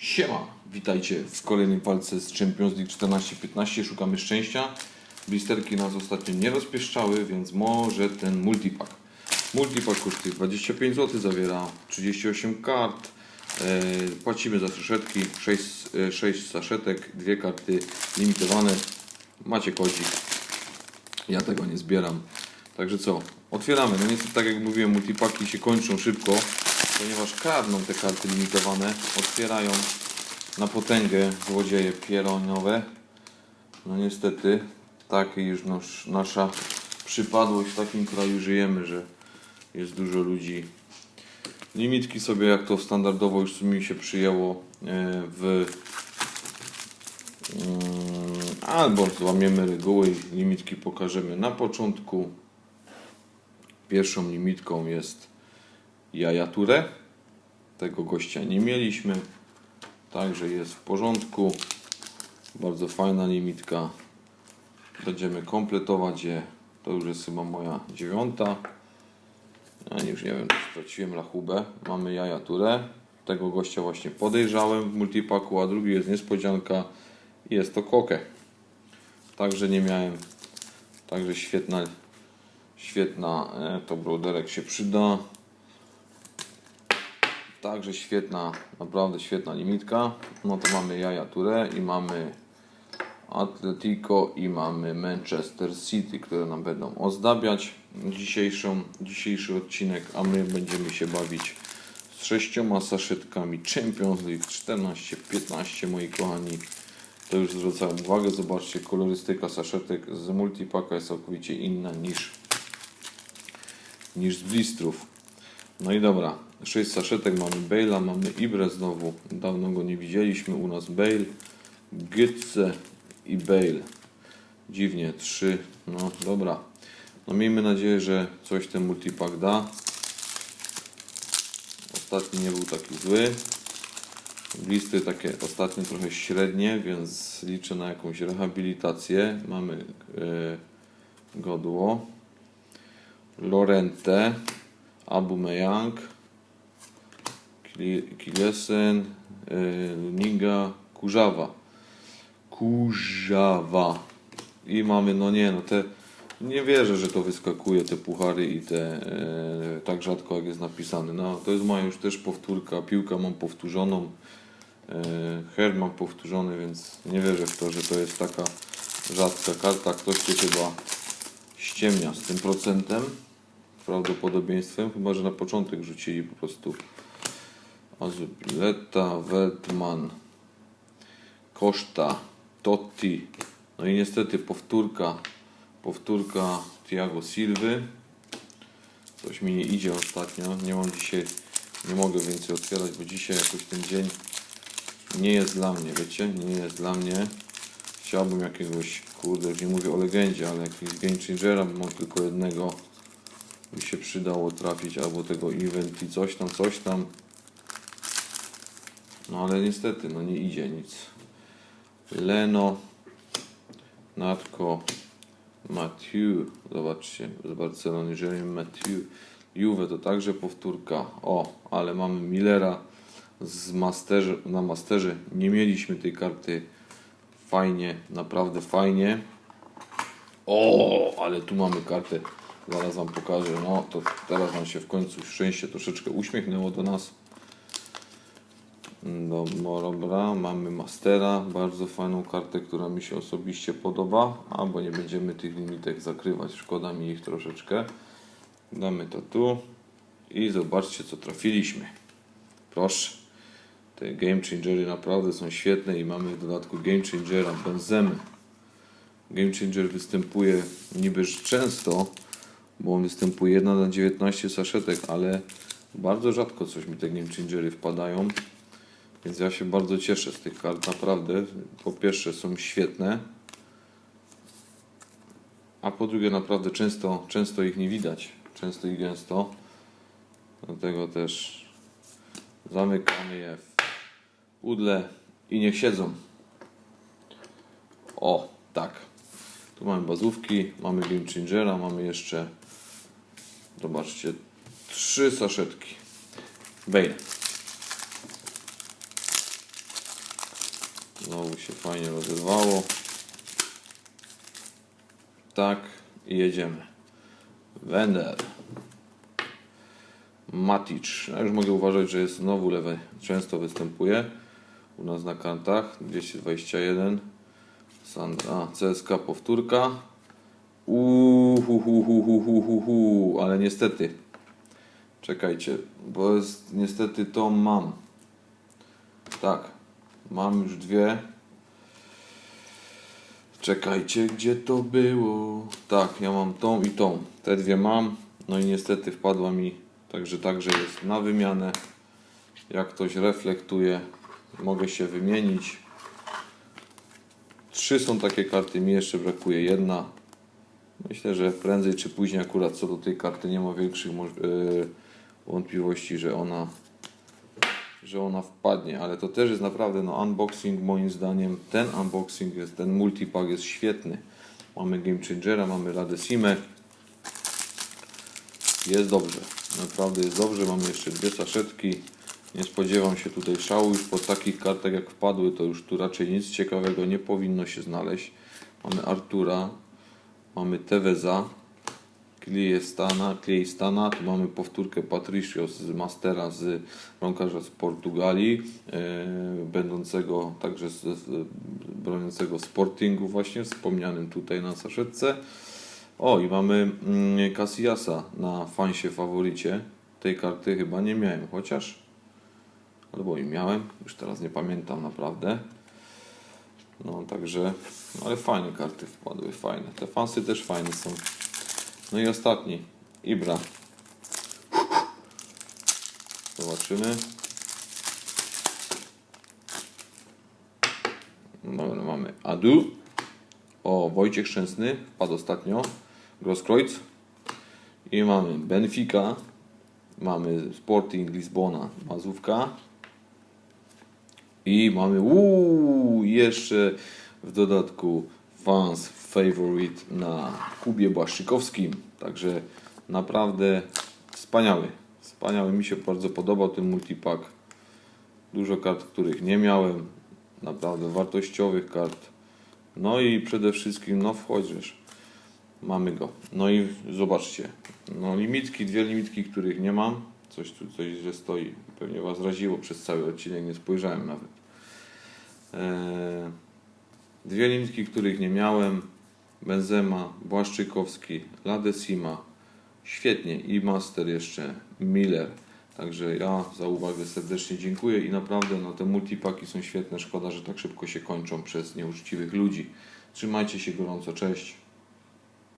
Siema, witajcie w kolejnej walce z Champions League 14-15. Szukamy szczęścia. Blisterki nas ostatnio nie rozpieszczały, więc może ten multipack. Multipack kosztuje 25 zł, zawiera 38 kart. E, płacimy za saszetki, 6, e, 6 saszetek, dwie karty limitowane. Macie kodzik. Ja tego nie zbieram. Także co? Otwieramy. No niestety, tak jak mówiłem, multipaki się kończą szybko, ponieważ kradną te karty limitowane. Otwierają na potęgę złodzieje pieronowe. No niestety, takie już nasz, nasza przypadłość w takim kraju żyjemy, że jest dużo ludzi. Limitki sobie, jak to standardowo już mi się przyjęło e, w Mm, Albo złamiemy reguły limitki pokażemy na początku. Pierwszą limitką jest jajaturę. Tego gościa nie mieliśmy. Także jest w porządku. Bardzo fajna limitka. Będziemy kompletować je. To już jest chyba moja dziewiąta. Ja już nie wiem, czy straciłem lachubę. Mamy jajaturę. Tego gościa właśnie podejrzałem w multipaku, a drugi jest niespodzianka. Jest to kokę. Także nie miałem. Także świetna, świetna, e, to broderek się przyda. Także świetna, naprawdę świetna limitka. No to mamy Jaja Touré i mamy Atletico i mamy Manchester City, które nam będą ozdabiać dzisiejszą, dzisiejszy odcinek, a my będziemy się bawić z sześcioma saszetkami Champions League 14-15 moi kochani. To już zwracałem uwagę, zobaczcie, kolorystyka saszetek z multipaka jest całkowicie inna niż, niż z blistrów. No i dobra, 6 saszetek mamy Bale'a, mamy Ibre znowu, dawno go nie widzieliśmy, u nas Bale, Gytze i Bale. Dziwnie, 3, no dobra. No miejmy nadzieję, że coś ten multipak da. Ostatni nie był taki zły. Listy takie ostatnie trochę średnie, więc liczę na jakąś rehabilitację. Mamy e, Godło, Lorente, Abumeyang, Kiliesen, e, Luniga, Kurzawa. Kurzawa. I mamy, no nie, no te. Nie wierzę, że to wyskakuje, te puchary i te e, tak rzadko jak jest napisane. No, to jest moja już też powtórka. Piłkę mam powtórzoną. E, mam powtórzony, więc nie wierzę w to, że to jest taka rzadka karta. Ktoś się chyba ściemnia z tym procentem, prawdopodobieństwem. Chyba, że na początek rzucili po prostu Azubileta, Weltman, Koszta, Totti. No i niestety powtórka, powtórka Thiago Silwy. Coś mi nie idzie ostatnio. Nie mam dzisiaj, nie mogę więcej otwierać, bo dzisiaj jakoś ten dzień nie jest dla mnie, wiecie? Nie jest dla mnie. Chciałbym jakiegoś, kurde, nie mówię o legendzie, ale jakiegoś Game Changera, bo mam tylko jednego. By się przydało trafić, albo tego event i coś tam, coś tam. No ale niestety, no nie idzie nic. Leno, Natko, Matthew, zobaczcie, z Barcelony, Jeremy Matthew, Juve to także powtórka. O, ale mamy Millera z masterze, na masterze. Nie mieliśmy tej karty. Fajnie, naprawdę fajnie. O, ale tu mamy kartę. Zaraz Wam pokażę. No, to teraz nam się w końcu szczęście troszeczkę uśmiechnęło do nas. Dobra, mamy Mastera, bardzo fajną kartę, która mi się osobiście podoba, albo nie będziemy tych limitek zakrywać, szkoda mi ich troszeczkę. Damy to tu i zobaczcie co trafiliśmy. Proszę, te Game Changery naprawdę są świetne i mamy w dodatku Game Changera Benzemy. Game Changer występuje niby często, bo on występuje 1 na 19 saszetek, ale bardzo rzadko coś mi te Game Changery wpadają. Więc ja się bardzo cieszę z tych kart, naprawdę. Po pierwsze są świetne, a po drugie naprawdę często, często ich nie widać. Często i gęsto. Dlatego też zamykamy je w udle i niech siedzą. O, tak. Tu mamy bazówki, mamy Game Changera, mamy jeszcze, zobaczcie, trzy saszetki. Bale. Znowu się fajnie rozerwało. Tak jedziemy. Wender. Matic. Ja już mogę uważać, że jest znowu lewy. Często występuje u nas na kantach. 221. Sandra. CSK powtórka. Uuu, ale niestety. Czekajcie, bo jest niestety to mam. Tak, mam już dwie. Czekajcie, gdzie to było? Tak, ja mam tą i tą. Te dwie mam. No i niestety wpadła mi, także także jest na wymianę. Jak ktoś reflektuje, mogę się wymienić. Trzy są takie karty, mi jeszcze brakuje jedna. Myślę, że prędzej czy później akurat co do tej karty nie ma większych yy, wątpliwości, że ona że ona wpadnie, ale to też jest naprawdę no unboxing moim zdaniem, ten unboxing jest, ten multipack jest świetny. Mamy Game Changera, mamy Ladesimę. Jest dobrze, naprawdę jest dobrze, mamy jeszcze dwie saszetki. Nie spodziewam się tutaj szału, już po takich kartach jak wpadły, to już tu raczej nic ciekawego nie powinno się znaleźć. Mamy Artura, mamy Teveza, Kliestana, Kliestana, tu mamy powtórkę Patricio z Mastera, z bramkarza z Portugalii, e, będącego także z, broniącego Sportingu właśnie, wspomnianym tutaj na saszetce. O, i mamy mm, Casillasa na fansie faworycie. Tej karty chyba nie miałem, chociaż albo i miałem, już teraz nie pamiętam naprawdę. No, także, ale fajne karty wpadły, fajne. Te fansy też fajne są. No i ostatni, Ibra. Zobaczymy. Dobra, mamy Adu. O, Wojciech Szczęsny, padł ostatnio. Grosskreutz. I mamy Benfica. Mamy Sporting Lizbona, Mazówka. I mamy uuu, jeszcze w dodatku fans favorite na Kubie Błaszczykowskim. Także naprawdę wspaniały. Wspaniały. Mi się bardzo podobał ten multipack. Dużo kart, których nie miałem. Naprawdę wartościowych kart. No i przede wszystkim, no wchodzisz. Mamy go. No i zobaczcie. No limitki, dwie limitki, których nie mam. Coś tu coś że stoi. Pewnie Was raziło przez cały odcinek, nie spojrzałem nawet. Eee, dwie limitki, których nie miałem. Benzema, Błaszczykowski, Ladesima. Świetnie. I Master jeszcze, Miller. Także ja za uwagę serdecznie dziękuję i naprawdę no, te multipaki są świetne. Szkoda, że tak szybko się kończą przez nieuczciwych ludzi. Trzymajcie się gorąco. Cześć.